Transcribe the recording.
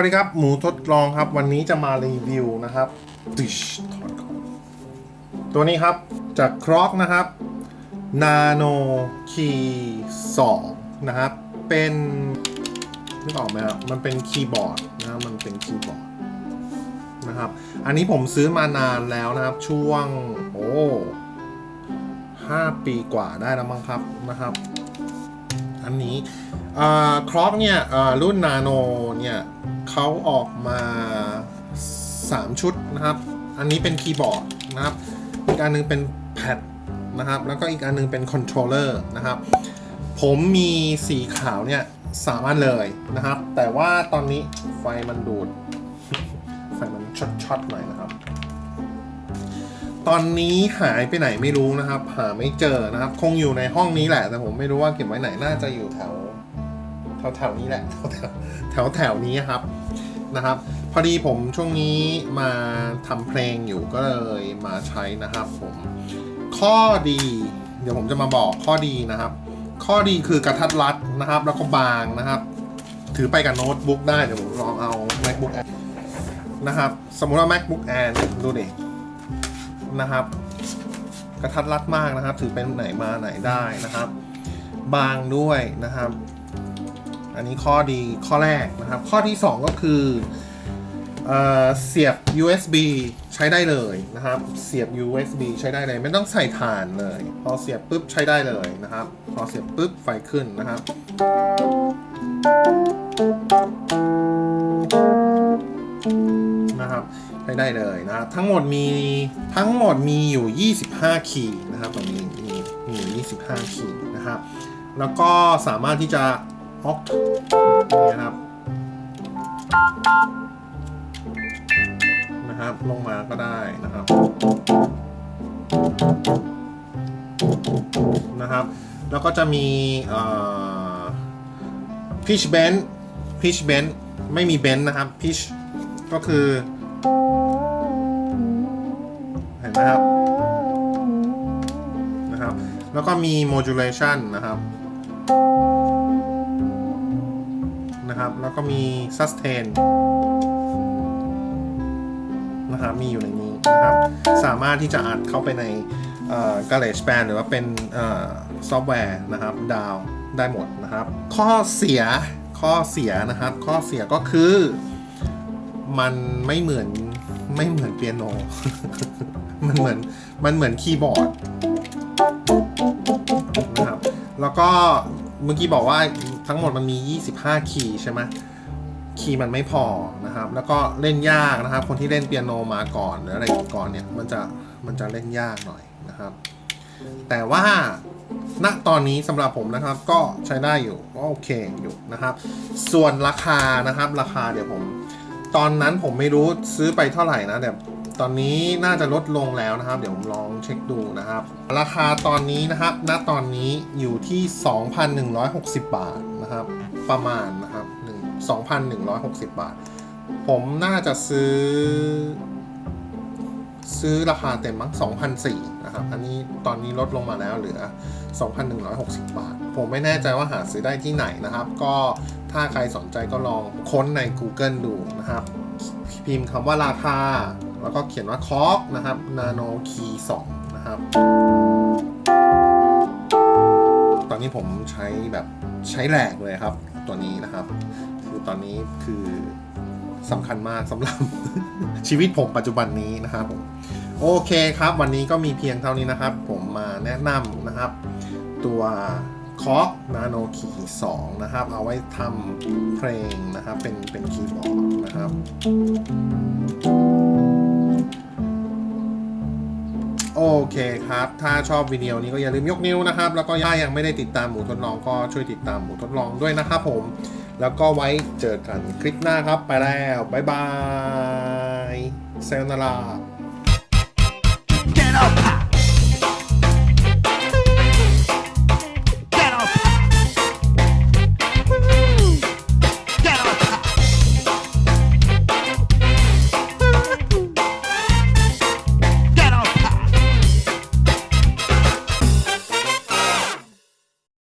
วัสดีครับ หมูทดลองครับ วันนี้จะมารีวิวนะครับติชถอดก่อนตัวนี้ครับ จากครอกนะครับ Nano Key 2นะครับ เป็นนึกออกไหมครับ มันเป็นคีย์บอร์ดนะครับมันเป็นคีย์บอร์ดนะครับ อันนี้ผมซื้อมานานแล้วนะครับ ช่วง โอ้ห้าปีกว่าได้แล้วมั้งครับนะครับอันนี้ครอกเนี่ยรุ่นนาโนเนี่ย เขาออกมา 3 ชุดนะครับ อันนี้เป็นคีย์บอร์ดนะครับ อีกอันหนึงเป็นแพดนะครับ แล้วก็อีกอันหนึงเป็นคอนโทรลเลอร์นะครับ ผมมีสีขาวเนี่ยสามอันเลยนะครับ แต่ว่าตอนนี้ไฟมันดูด ไฟมันช็อตๆหน่อยนะครับ ตอนนี้หายไปไหนไม่รู้นะครับ หาไม่เจอนะครับ คงอยู่ในห้องนี้แหละ แต่ผมไม่รู้ว่าเก็บไว้ไหน น่าจะอยู่แถว แถวแถวๆนี้แหละแถวแถวแถวๆนี้ครับนะครับ พอดีผมช่วงนี้มาทำเพลงอยู่ก็เลยมาใช้นะครับผมข้อดี เดี๋ยวผมจะมาบอกข้อดีนะครับ ข้อดีคือกระทัดรัดนะครับ แล้วก็บางนะครับ ถือไปกับโน้ตบุ๊กได้เดี๋ยวผมลองเอา macbook air นะครับ สมมุติว่า macbook air เนี่ยดูดินะครับ กระทัดรัดมากนะครับ ถือเป็นไหนมาไหนได้นะครับ บางด้วยนะครับ อันนี้ข้อดีข้อแรกนะครับ ข้อที่ 2 ก็คือเอเสียบ USB ใช้ได้เลยนะครับ เสียบ USB ใช้ได้เลย ไม่ต้องใส่ถ่านเลย พอเสียบปุ๊บใช้ได้เลยนะครับ พอเสียบปุ๊บไฟขึ้นนะครับนะครับใช้ได้เลยนะครับ ทั้งหมดมีทั้งหมดมีอยู่ 25 คีย์นะครับตรงนี้มีมีอยู่25 คีย์นะครับ แล้วก็สามารถที่จะ ออกนี่นะครับ นะครับ ลงมาก็ได้นะครับ นะครับ แล้วก็จะมีเอ่อ pitch bend pitch bend ไม่มี bend นะครับ pitch ก็คือเห็นไหมครับนะครับ แล้วก็มี modulation นะครับ นะครับ แล้วก็มี sustain นะครับมีอยู่ในนี้นะครับ สามารถที่จะอัดเข้าไปใน GarageBand หรือว่าเป็นอซอฟต์แวร์นะครับดาวได้หมดนะครับ ข้อเสียข้อเสียนะครับ ข้อเสียก็คือ มันไม่เหมือนไม่เหมือนเปียโน มันเหมือนมันเหมือนคีย์บอร์ดนะครับแล้วก็เมื่อกี้บอกว่า ทั้งหมดมันมี 25 คีย์ใช่ไหมคีย์มันไม่พอนะครับ แล้วก็เล่นยากนะครับ คนที่เล่นเปียโนมาก่อนหรืออะไรก่อนเนี่ยมันจะมันจะเล่นยากหน่อยนะครับ แต่ว่าณตอนนี้สำหรับผมนะครับก็ใช้ได้อยู่ก็โอเคอยู่นะครับ ส่วนราคานะครับราคาเดี๋ยวผม ตอนนั้นผมไม่รู้ซื้อไปเท่าไหร่นะแต่ ตอนนี้น่าจะลดลงแล้วนะครับ เดี๋ยวผมลองเช็คดูนะครับ ราคาตอนนี้นะครับ ณ ตอนนี้อยู่ที่ 2,160 บาทนะครับ ประมาณนะครับ2,160 บาท ผมน่าจะซื้อ ซื้อราคาเต็มมั้ง2,004นะครับ อันนี้ตอนนี้ลดลงมาแล้วเหลือ 2,160 บาท ผมไม่แน่ใจว่าหาซื้อได้ที่ไหนนะครับ ก็ถ้าใครสนใจก็ลองค้นใน Google ดูนะครับ พิมพ์คำว่าราคา แล้วก็เขียนว่าคอกนะครับ Nano Key 2นะครับ ตอนนี้ผมใช้แบบใช้แหลกเลยครับ ตัวนี้นะครับ คือตอนนี้คือสำคัญมากสำหรับชีวิตผมปัจจุบันนี้นะครับผมโอเคครับ วันนี้ก็มีเพียงเท่านี้นะครับ ผมมาแนะนำนะครับ ตัวคอ Nano Key 2นะครับ เอาไว้ทำเพลงนะครับ เป็นเป็นคีย์บอร์ดนะครับ โอเคครับ ถ้าชอบวิดีโอนี้ก็อย่าลืมยกนิ้วนะครับ แล้วก็ถ้ายังไม่ได้ติดตามหมูทดลองก็ช่วยติดตามหมูทดลองด้วยนะครับผม แล้วก็ไว้เจอกันคลิปหน้าครับ ไปแล้ว บ๊ายบายเซลนารา